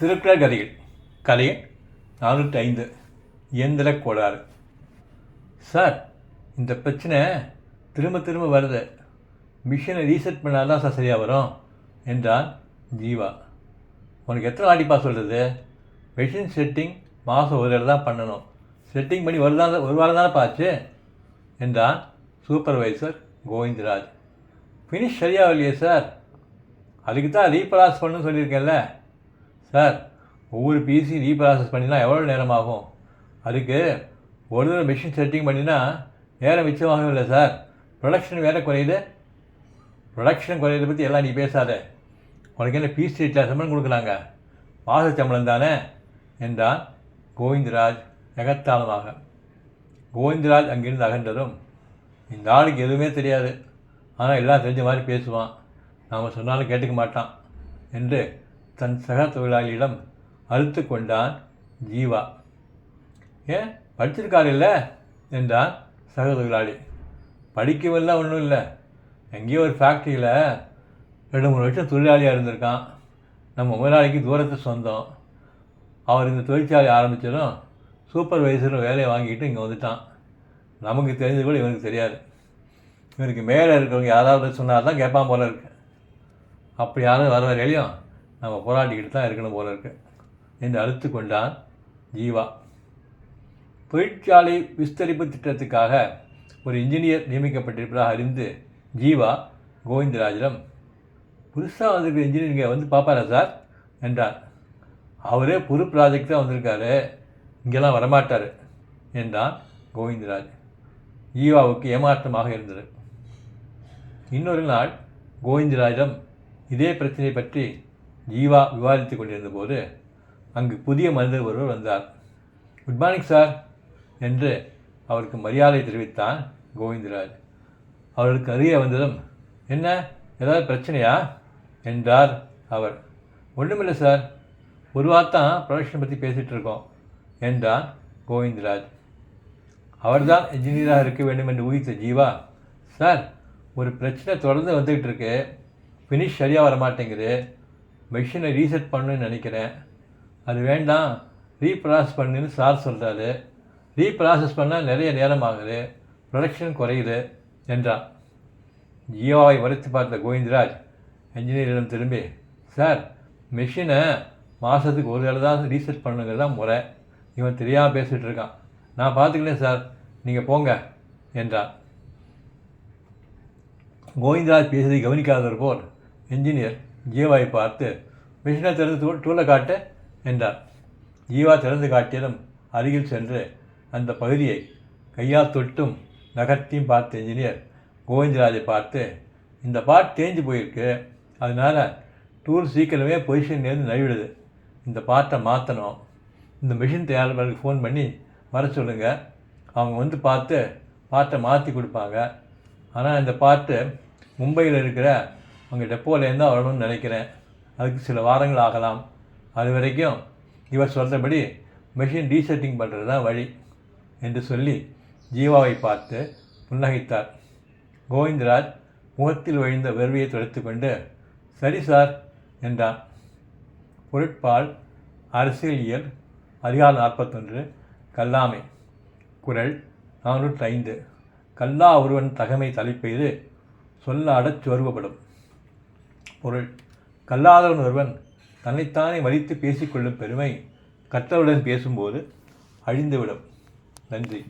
திருக்குறள் கதைகள். கதை நானூற்றி ஐந்து இயந்திர கோளாறு. சார் இந்த பிரச்சனை திரும்ப திரும்ப வருது. மிஷினை ரீசெட் பண்ணால் தான் சார் சரியாக வரும் என்றான் ஜீவா. உனக்கு எத்தனை வாட்டிப்பா சொல்கிறது மிஷின் செட்டிங் மாதம் ஒரு தடவை தான் பண்ணணும். செட்டிங் பண்ணி ஒரு தான் ஒரு வாரம் தானே பாச்சு என்றான் சூப்பர்வைசர் கோவிந்தராஜ். ஃபினிஷ் சரியாக இல்லையே சார்? அதுக்கு தான் ரீப்ராசஸ் பண்ணணும்னு சொல்லியிருக்கேன்ல. சார் ஒவ்வொரு பிசி ரீப்ராசஸ் பண்ணினா எவ்வளோ நேரம் ஆகும் அதுக்கு ஒரு தடவை மிஷின் செட்டிங் பண்ணினா நேரம் மிச்சமாகவும் இல்லை சார். ப்ரொடக்ஷன் வேறு குறையுது. ப்ரொடக்ஷன் குறையதை பற்றி எல்லாம் நீ பேசாத. உனக்கு என்ன பீஸ் ரேட்டில் சம்பளம் கொடுக்குறாங்க மாத சம்பளம் தானே? என்றான் கோவிந்தராஜ் எகத்தாளமாக கோவிந்தராஜ் அங்கிருந்து அகன்றதும் இந்த ஆளுக்கு எதுவுமே தெரியாது. ஆனால் எல்லாம் தெரிஞ்ச மாதிரி பேசுவான். நாம் சொன்னாலும் கேட்டுக்க மாட்டான். என்று தன் சக தொழிலாளியிடம் அறுத்து கொண்டான் ஜீவா. ஏன்? படிச்சிருக்காரு இல்லை? என்றான் சக தொழிலாளி. படிக்கவெல்லாம் ஒன்றும் இல்லை. எங்கேயோ ஒரு ஃபேக்ட்ரியில் ரெண்டு மூணு வருஷம் தொழிலாளியாக இருந்திருக்கான். நம்ம முதலாளிக்கு தூரத்தை சொந்தம். அவர் இந்த தொழிற்சாலை ஆரம்பித்ததும் சூப்பர்வைசரும் வேலையை வாங்கிட்டு இங்கே வந்துட்டான். நமக்கு தெரிஞ்சது கூட இவனுக்கு தெரியாது. இவனுக்கு மேலே இருக்கிறவங்க யாராவது சொன்னால் தான் கேட்பான் போல இருக்கு. அப்படி யாரும் வர வரையிலையும் நம்ம போராட்டிக்கிட்டு தான் இருக்கணும் போல இருக்கு. என்று அழுத்து கொண்டான் ஜீவா. தொழிற்சாலை விஸ்தரிப்பு திட்டத்துக்காக ஒரு இன்ஜினியர் நியமிக்கப்பட்டிருப்பதாக அறிந்து ஜீவா கோவிந்தராஜிடம் புதுசாக வந்திருக்கிற இன்ஜினியர் இங்கே வந்து பார்ப்பாரா சார்? என்றார் அவரே புது ப்ராஜெக்ட் தான் வந்திருக்காரு. இங்கெல்லாம் வரமாட்டார் என்றான் கோவிந்தராஜ். ஜீவாவுக்கு ஏமாற்றமாக இருந்தது. இன்னொரு நாள் கோவிந்தராஜிடம் இதே பிரச்சனை பற்றி ஜீவா விவாதித்து கொண்டிருந்த போது அங்கு புதிய மனிதர் ஒருவர் வந்தார். குட் மார்னிங் சார் என்று அவருக்கு மரியாதை தெரிவித்தான் கோவிந்தராஜ். அவருக்கு அருகே வந்ததும் என்ன ஏதாவது பிரச்சனையா? என்றார் அவர். ஒன்றுமில்லை சார் ஒரு தான் ப்ரொடக்ஷன் பற்றி பேசிகிட்டு இருக்கோம் என்றான் கோவிந்தராஜ். அவர்தான் இன்ஜினியராக இருக்க வேண்டும் என்று ஊகித்த ஜீவா சார் ஒரு பிரச்சனை தொடர்ந்து வந்துக்கிட்டு இருக்கு. ஃபினிஷ் சரியாக வர மாட்டேங்குது மிஷினை ரீசெட் பண்ணுன்னு நினைக்கிறேன். அது வேண்டாம். ரீப்ராசஸ் பண்ணுன்னு சார் சொல்கிறாரு ரீப்ராசஸ் பண்ணால் நிறைய நேரம் ஆகுது. ப்ரொடக்ஷன் குறையுது என்றான். ஜியோவை வரைத்து பார்த்த கோவிந்தராஜ் என்ஜினியரிடம் திரும்பி சார் மெஷினை மாதத்துக்கு ஒரு தடவை தான் ரீசெட் பண்ணுங்கிறது தான் முறை. இவன் தெரியாமல் பேசிகிட்டு இருக்கான். நான் பார்த்துக்கிறேன் சார் நீங்கள் போங்க என்றான். கோவிந்தராஜ் பேசுவதை கவனிக்காதவர் போல் என்ஜினியர் ஜீவாவை பார்த்து மிஷினை திறந்து தூ டூலை காட்டு என்றார். ஜீவா திறந்து காட்டியதும் அருகில் சென்று அந்த பகுதியை கையால் தொட்டும் நகர்த்தியும் பார்த்த என்ஜினியர் கோவிந்தராஜை பார்த்து இந்த பார்ட் தேஞ்சு போயிருக்கு. அதனால் டூல் சீக்கிரமே பொசிஷன்லேருந்து நழுவிடுது. இந்த பார்ட்டை மாற்றணும் இந்த மிஷின் தயாரிப்பாளருக்கு ஃபோன் பண்ணி வர சொல்லுங்கள் அவங்க வந்து பார்த்து பார்ட்டை மாற்றி கொடுப்பாங்க. ஆனால் இந்த பார்ட்டு மும்பையில் இருக்கிற உங்கள் டெப்போலேருந்து தான் வரணும்னு நினைக்கிறேன். அதுக்கு சில வாரங்கள் ஆகலாம். அது வரைக்கும் இவர் சொல்கிறபடி மெஷின் ரீசெட்டிங் பண்ணுறது தான் வழி என்று சொல்லி ஜீவாவை பார்த்து புன்னகைத்தார். கோவிந்தராஜ் முகத்தில் வழிந்த வெறுவையை துடைத்து கொண்டு சரி சார் என்றான். பொருட்பால் அரசியலியல் அதிகாரம் நாற்பத்தொன்று கல்லாமை குரல் நானூற்றி ஐந்து. கல்லா ஒருவன் தகமை தலைப்பெய்து சொல்லாடச் சொருவப்படும் பொருள். கல்லாதவன் ஒருவன் தன்னைத்தானே மதித்து பேசிக்கொள்ளும் பெருமை கற்றவுடன் பேசும்போது அழிந்துவிடும். நன்றி.